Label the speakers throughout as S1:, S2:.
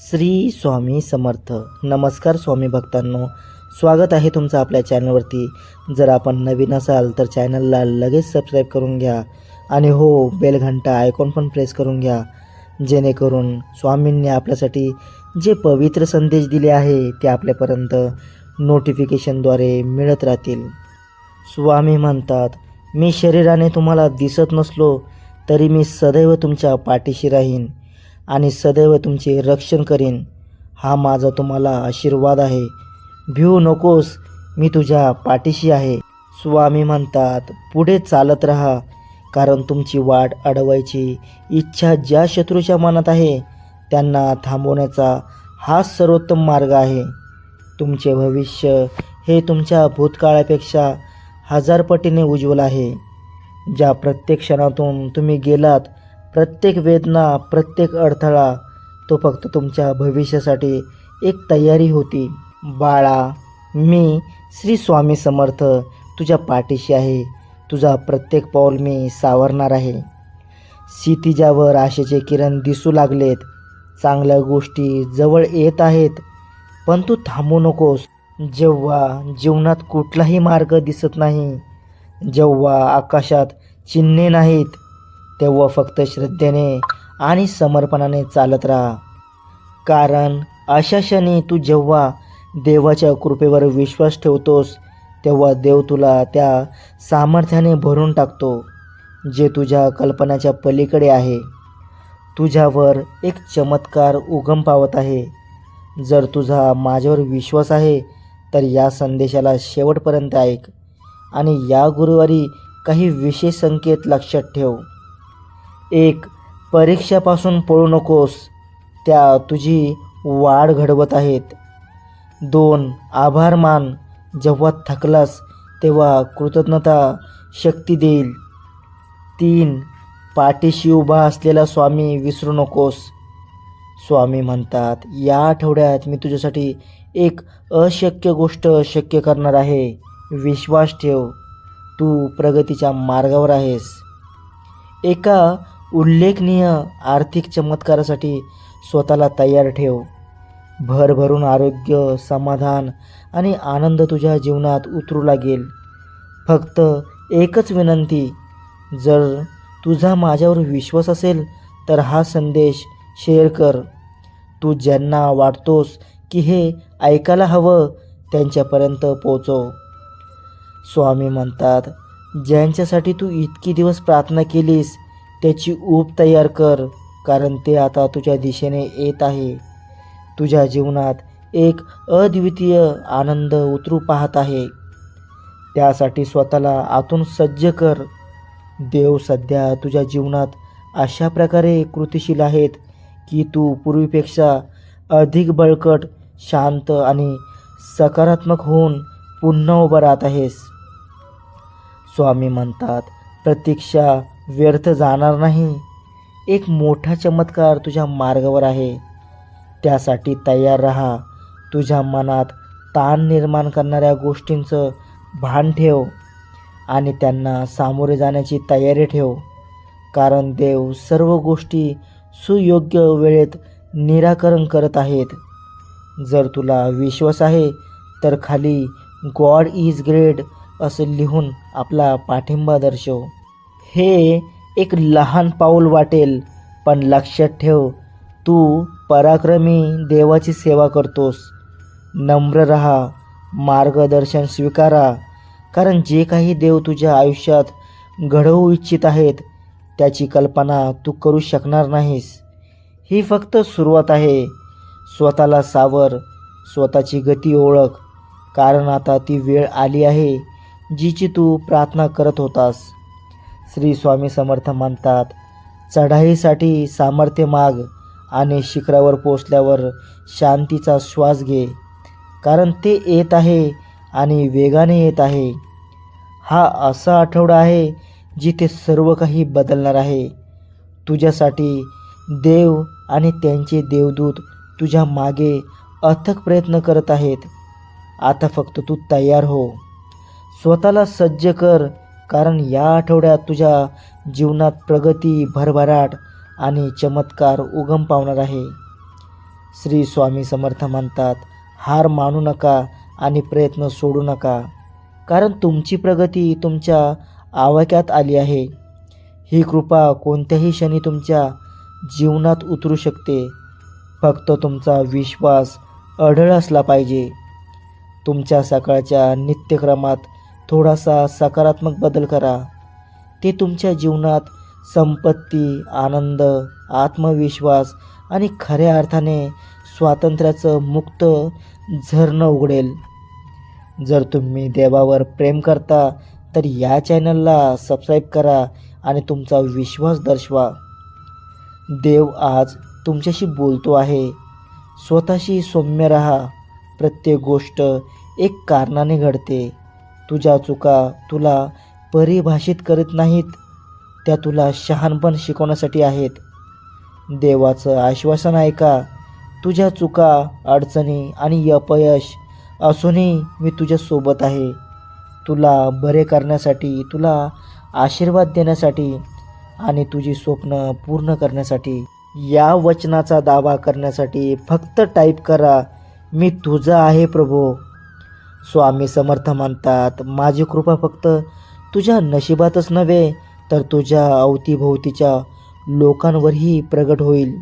S1: श्री स्वामी समर्थ. नमस्कार स्वामी भक्तांनो. स्वागत आहे तुमचं आपल्या चॅनलवरती. जर आपण नवीन असाल तर चॅनलला लगेच सबस्क्राईब करून घ्या आणि हो बेल घंटा आयकॉन पण प्रेस करून घ्या. जेणेकरून स्वामींनी आपल्यासाठी जे पवित्र संदेश दिले आहे ते आपल्यापर्यंत नोटिफिकेशनद्वारे मिळत राहतील. स्वामी म्हणतात मी शरीराने तुम्हाला दिसत नसलो तरी मी सदैव तुमच्या पाठीशी राहीन. आणि सदैव तुमचे रक्षण करीन. हा माझा तुम्हाला आशीर्वाद आहे. भिऊ नकोस मी तुझ्या पाठीशी आहे. स्वामी म्हणतात पुढे चालत राहा कारण तुमची वाट अडवायची इच्छा ज्या शत्रूच्या मनात आहे त्यांना थांबवण्याचा हा सर्वोत्तम मार्ग आहे. तुमचे भविष्य हे तुमच्या भूतकाळापेक्षा हजारपटीने उज्ज्वल आहे. ज्या प्रत्येक क्षणातून तुम्ही गेलात प्रत्येक वेदना प्रत्येक अडथळा तो फक्त तुमच्या भविष्यासाठी एक तयारी होती. बाळा मी श्री स्वामी समर्थ तुझ्या पाठीशी आहे. तुझा प्रत्येक पाऊल मी सावरणार आहे. क्षितिजावर आशेचे किरण दिसू लागलेत. चांगल्या गोष्टी जवळ येत आहेत. पण तू थांबू नकोस. जेव्हा जीवनात कुठलाही मार्ग दिसत नाही जेव्हा आकाशात चिन्हे नाहीत तेव्हा फक्त श्रद्धेने आणि समर्पणाने चालत राहा. कारण अशा क्षणी तू जेव्हा देवाच्या कृपेवर विश्वास ठेवतोस तेव्हा देव तुला त्या सामर्थ्याने भरून टाकतो जे तुझ्या कल्पनाच्या पलीकडे आहे. तुझ्यावर एक चमत्कार उगम पावत आहे. जर तुझा माझ्यावर विश्वास आहे तर या संदेशाला शेवटपर्यंत ऐक आणि या गुरुवारी काही विशेष संकेत लक्षात ठेव. एक परीक्षापासून पळू नकोस त्या तुझी वाढ घडवत आहेत. दोन आभार मान जेव्हा थकलास तेव्हा कृतज्ञता शक्ती देईल. तीन पाठीशी उभा असलेला स्वामी विसरू नकोस. स्वामी म्हणतात या आठवड्यात मी तुझ्यासाठी एक अशक्य गोष्ट शक्य करणार आहे. विश्वास ठेव. तू प्रगतीच्या मार्गावर आहेस. एका उल्लेखनीय आर्थिक चमत्कारासाठी स्वतःला तयार ठेव. भरभरून आरोग्य समाधान आणि आनंद तुझ्या जीवनात उतरू लागेल. फक्त एकच विनंती जर तुझा माझ्यावर विश्वास असेल तर हा संदेश शेअर कर. तू ज्यांना वाटतोस की हे ऐकायला हवं त्यांच्यापर्यंत पोचव. स्वामी म्हणतात ज्यांच्यासाठी तू इतकी दिवस प्रार्थना केलीस त्याची ऊब तयार कर कारण ते आता तुझ्या दिशेने येत आहे. तुझ्या जीवनात एक अद्वितीय आनंद उतरू पाहत आहे. त्यासाठी स्वतःला आतून सज्ज कर. देव सध्या तुझ्या जीवनात अशा प्रकारे कृतिशील आहेत की तू पूर्वीपेक्षा अधिक बळकट शांत आणि सकारात्मक होऊन पुन्हा उभं राहत आहेस. स्वामी म्हणतात प्रतीक्षा व्यर्थ जाणार नाही. एक मोठा चमत्कार तुझ्या मार्गावर आहे. त्यासाठी तयार राहा. तुझ्या मनात ताण निर्माण करणाऱ्या गोष्टींचं भान ठेव आणि त्यांना सामोरे जाण्याची तयारी ठेव. कारण देव सर्व गोष्टी सुयोग्य वेळेत निराकरण करत आहेत. जर तुला विश्वास आहे तर खाली गॉड इज ग्रेट असं लिहून आपला पाठिंबा दर्शव. हे एक लहान पाऊल वाटेल पण लक्षात ठेव तू पराक्रमी देवाची सेवा करतोस. नम्र रहा मार्गदर्शन स्वीकारा कारण जे काही देव तुझ्या आयुष्यात घडवू इच्छित आहेत त्याची कल्पना तू करू शकणार नाहीस. ही फक्त सुरुवात आहे. स्वतःला सावर स्वतःची गती ओळख कारण आता ती वेळ आली आहे जिची तू प्रार्थना करत होतास. श्री स्वामी समर्थ म्हणतात चढाईसाठी सामर्थ्य माग आणि शिखरावर पोचल्यावर शांतीचा श्वास घे कारण ते येत आहे आणि वेगाने येत आहे. हा असा आठवडा आहे जिथे सर्व काही बदलणार आहे. तुझ्यासाठी देव आणि त्यांचे देवदूत तुझ्या मागे अथक प्रयत्न करत आहेत. आता फक्त तू तयार हो. स्वतःला सज्ज कर कारण या आठवड्यात तुझ्या जीवनात प्रगती भरभराट आणि चमत्कार उगम पावणार आहे. श्री स्वामी समर्थ म्हणतात हार मानू नका आणि प्रयत्न सोडू नका. कारण तुमची प्रगती तुमच्या आवाक्यात आली आहे. ही कृपा कोणत्याही क्षणी तुमच्या जीवनात उतरू शकते. फक्त तुमचा विश्वास अढळ असला पाहिजे. तुमच्या सकाळच्या नित्यक्रमात थोडासा सकारात्मक बदल करा. ते तुमच्या जीवनात संपत्ती आनंद आत्मविश्वास आणि खऱ्या अर्थाने स्वातंत्र्याचं मुक्त झरणं उघडेल. जर तुम्ही देवावर प्रेम करता तर या चॅनलला सबस्क्राईब करा आणि तुमचा विश्वास दर्शवा. देव आज तुमच्याशी बोलतो आहे. स्वतःशी सौम्य रहा. प्रत्येक गोष्ट एक कारणाने घडते. तुझ्या चुका तुला परिभाषित करत नाहीत त्या तुला शहाणपण शिकवण्यासाठी आहेत. देवाचं आश्वासन ऐका तुझ्या चुका अडचणी आणि अपयश असूनही मी तुझ्यासोबत आहे. तुला बरे करण्यासाठी तुला आशीर्वाद देण्यासाठी आणि तुझी स्वप्न पूर्ण करण्यासाठी. या वचनाचा दावा करण्यासाठी फक्त टाईप करा मी तुझा आहे प्रभू. स्वामी समर्थ म्हणतात माझी कृपा फक्त तुझ्या नशिबातच नव्हे तर तुझ्या अवतीभोवतीच्या लोकांवरही प्रगट होईल.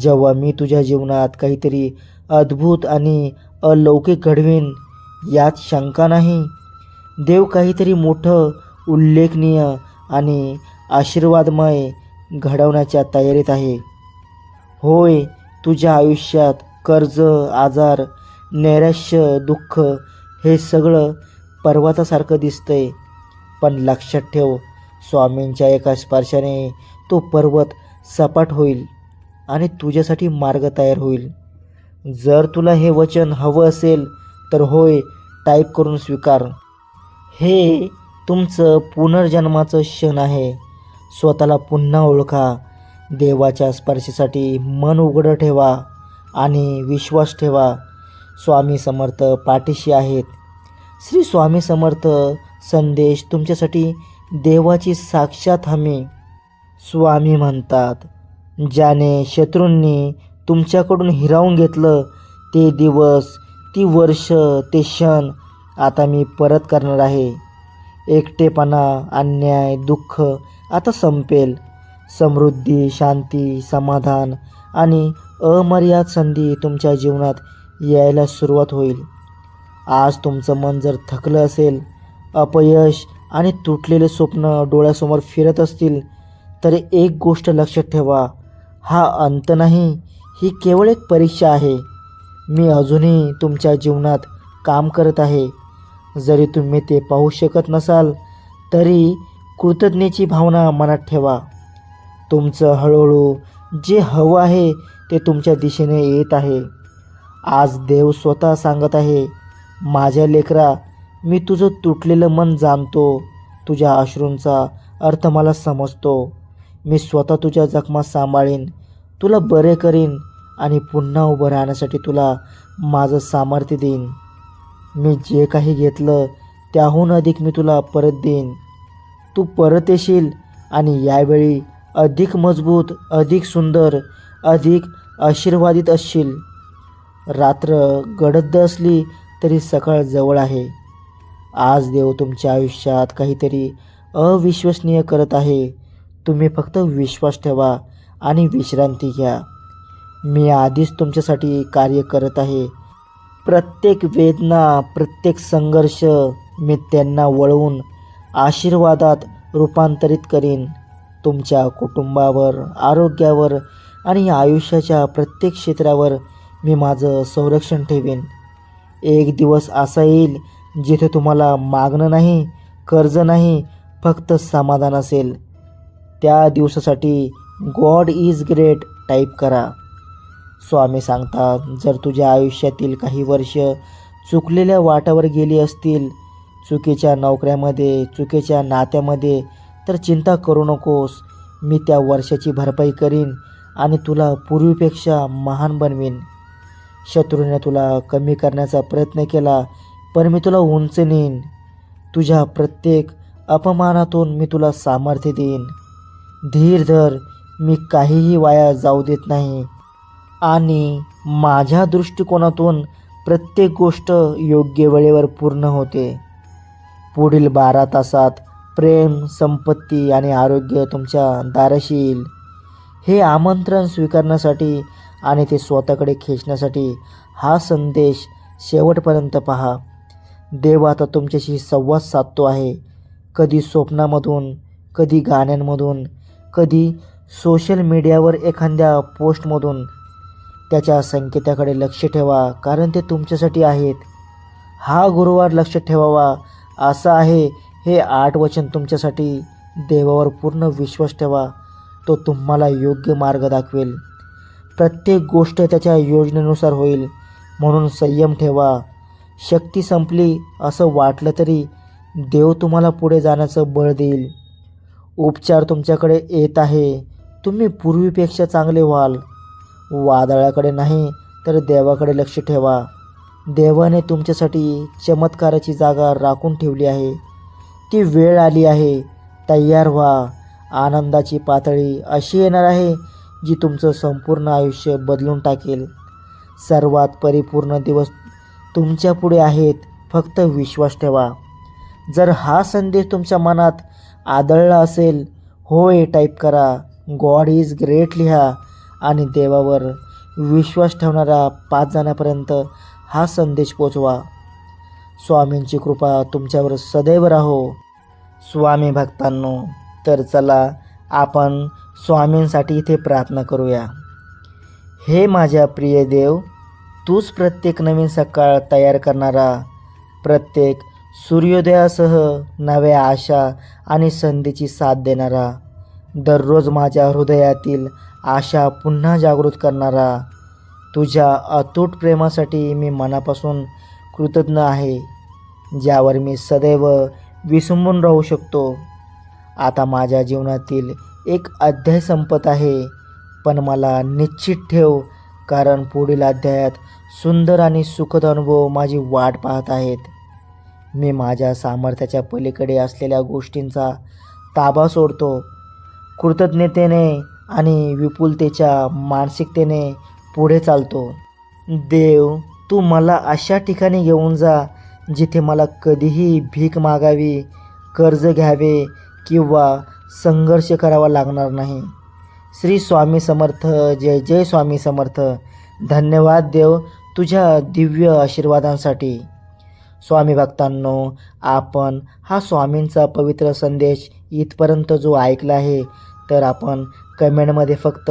S1: जेव्हा मी तुझ्या जीवनात काहीतरी अद्भुत आणि अलौकिक घडवीन यात शंका नाही. देव काहीतरी मोठं उल्लेखनीय आणि आशीर्वादमय घडवण्याच्या तयारीत आहे. होय तुझ्या आयुष्यात कर्ज आजार नैराश्य दुःख हे सगळं पर्वतासारखं दिसतंय. पण लक्षात ठेव स्वामींच्या एका स्पर्शाने तो पर्वत सपाट होईल आणि तुझ्यासाठी मार्ग तयार होईल. जर तुला हे वचन हवं असेल तर होय टाईप करून स्वीकार. हे तुमचं पुनर्जन्माचं क्षण आहे. स्वतःला पुन्हा ओळखा. देवाच्या स्पर्शेसाठी मन उघडं ठेवा आणि विश्वास ठेवा. स्वामी समर्थ पाठीशी आहेत. श्री स्वामी समर्थ संदेश तुमच्यासाठी देवाची साक्षात हमी. स्वामी म्हणतात ज्याने शत्रूंनी तुमच्याकडून हिरावून घेतलं ते दिवस ती वर्ष ते क्षण आता मी परत करणार आहे. एकटेपणा अन्याय दुःख आता संपेल. समृद्धी शांती समाधान आणि अमर्याद संधी तुमच्या जीवनात यायला सुरुवात होईल. आज तुमचं मन जर थकलं असेल अपयश आणि तुटलेले स्वप्न डोळ्यासमोर फिरत असतील तर एक गोष्ट लक्षात ठेवा हा अंत नाही ही केवळ एक परीक्षा आहे. मी अजूनही तुमच्या जीवनात काम करत आहे. जरी तुम्ही ते पाहू शकत नसाल तरी कृतज्ञतेची भावना मनात ठेवा. तुमचं हळूहळू जे हवं आहे ते तुमच्या दिशेने येत आहे. आज देव स्वतः सांगत आहे माझ्या लेकरा मी तुझं तुटलेलं मन जाणतो. तुझ्या अश्रूंचा अर्थ मला समजतो. मी स्वतः तुझ्या जखमा सांभाळीन तुला बरे करीन आणि पुन्हा उभं राहण्यासाठी तुला माझं सामर्थ्य देईन. मी जे काही घेतलं त्याहून अधिक मी तुला परत देईन. तू परत येशील आणि यावेळी अधिक मजबूत अधिक सुंदर अधिक आशीर्वादित असशील. रात्र गडद असली तरी सकाळ जवळ आहे. आज देव तुमच्या आयुष्यात काहीतरी अविश्वसनीय करत आहे. तुम्ही फक्त विश्वास ठेवा आणि विश्रांती घ्या. मी आधीच तुमच्यासाठी कार्य करत आहे. प्रत्येक वेदना प्रत्येक संघर्ष मी त्यांना वळवून आशीर्वादात रूपांतरित करीन. तुमच्या कुटुंबावर आरोग्यावर आणि आयुष्याच्या प्रत्येक क्षेत्रावर मी माझं संरक्षण ठेवेन. एक दिवस असा येईल जिथे तुम्हाला मागणं नाही कर्ज नाही फक्त समाधान असेल. त्या दिवसासाठी गॉड इज ग्रेट टाईप करा. स्वामी सांगतात जर तुझ्या आयुष्यातील काही वर्ष चुकलेल्या वाटावर गेली असतील चुकीच्या नोकऱ्यामध्ये चुकीच्या नात्यामध्ये तर चिंता करू नकोस. मी त्या वर्षाची भरपाई करीन आणि तुला पूर्वीपेक्षा महान बनवीन. शत्रूने तुला कमी करण्याचा प्रयत्न केला पण मी तुला उंच नेईन. तुझ्या प्रत्येक अपमानातून मी तुला सामर्थ्य देईन. धीर धर मी काहीही वाया जाऊ देत नाही. आणि माझ्या दृष्टिकोनातून प्रत्येक गोष्ट योग्य वेळेवर पूर्ण होते. पुढील बारा तासात प्रेम संपत्ती आणि आरोग्य तुमच्या दाराशी येईल. हे आमंत्रण स्वीकारण्यासाठी आणि ते स्वतःकडे खेचण्यासाठी हा संदेश शेवटपर्यंत पहा. देव आता तुमच्याशी संवाद साधतो आहे. कधी स्वप्नामधून कधी गाण्यांमधून कधी सोशल मीडियावर एखाद्या पोस्टमधून. त्याच्या संकेताकडे लक्ष ठेवा कारण ते तुमच्यासाठी आहेत. हा गुरुवार लक्ष ठेवावा असं आहे हे आठ वचन तुमच्यासाठी. देवावर पूर्ण विश्वास ठेवा. तो तुम्हाला योग्य मार्ग दाखवेल. प्रत्येक गोष्ट त्याच्या योजनेनुसार होईल. म्हणून संयम ठेवा. शक्ती संपली असं वाटलं तरी देव तुम्हाला पुढे जाण्याचं बळ देईल. उपचार तुमच्याकडे येत आहे. तुम्ही पूर्वीपेक्षा चांगले व्हाल. वादळाकडे नाही तर देवाकडे लक्ष ठेवा. देवाने तुमच्यासाठी चमत्काराची जागा राखून ठेवली आहे. ती वेळ आली आहे. तयार व्हा. आनंदाची पातळी अशी येणार आहे जी तुमचं संपूर्ण आयुष्य बदलून टाकेल. सर्वात परिपूर्ण दिवस तुमच्यापुढे आहेत फक्त विश्वास ठेवा. जर हा संदेश तुमच्या मनात आदळला असेल होय टाईप करा. गॉड इज ग्रेट लिहा. आणि देवावर विश्वास ठेवणाऱ्या पाच जणांपर्यंत हा संदेश पोचवा. स्वामींची कृपा तुमच्यावर सदैव राहो. स्वामी भक्तांनो तर चला आपण स्वामींसाठी इथे प्रार्थना करूया. हे माझ्या प्रिय देव तूच प्रत्येक नवीन सकाळ तयार करणारा प्रत्येक सूर्योदयासह नव्या आशा आणि संधीची साथ देणारा दररोज माझ्या हृदयातील आशा पुन्हा जागृत करणारा तुझ्या अतूट प्रेमासाठी मी मनापासून कृतज्ञ आहे ज्यावर मी सदैव विसंबून राहू शकतो. आता माझ्या जीवनातील एक अध्याय संपत आहे. पण मला निश्चित ठेव कारण पुढील अध्यायात सुंदर आणि सुखद अनुभव माझी वाट पाहत आहेत. मी माझ्या सामर्थ्याच्या पलीकडे असलेल्या गोष्टींचा ताबा सोडतो. कृतज्ञतेने आणि विपुलतेच्या मानसिकतेने पुढे चालतो. देव तू मला अशा ठिकाणी घेऊन जा जिथे मला कधीही भीक मागावी कर्ज घ्यावे किंवा संघर्ष करावा लागणार नाही. श्री स्वामी समर्थ जय जय स्वामी समर्थ. धन्यवाद देव तुझ्या दिव्य आशीर्वादांसाठी. स्वामी भक्तांनो आपण हा स्वामींचा पवित्र संदेश इथपर्यंत जो ऐकला आहे तर आपण कमेंटमध्ये फक्त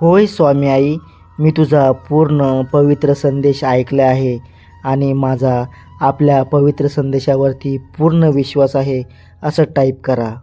S1: होय स्वामी आई मी तुझा पूर्ण पवित्र संदेश ऐकला आहे आणि माझा आपल्या पवित्र संदेशावरती पूर्ण विश्वास आहे असं टाईप करा.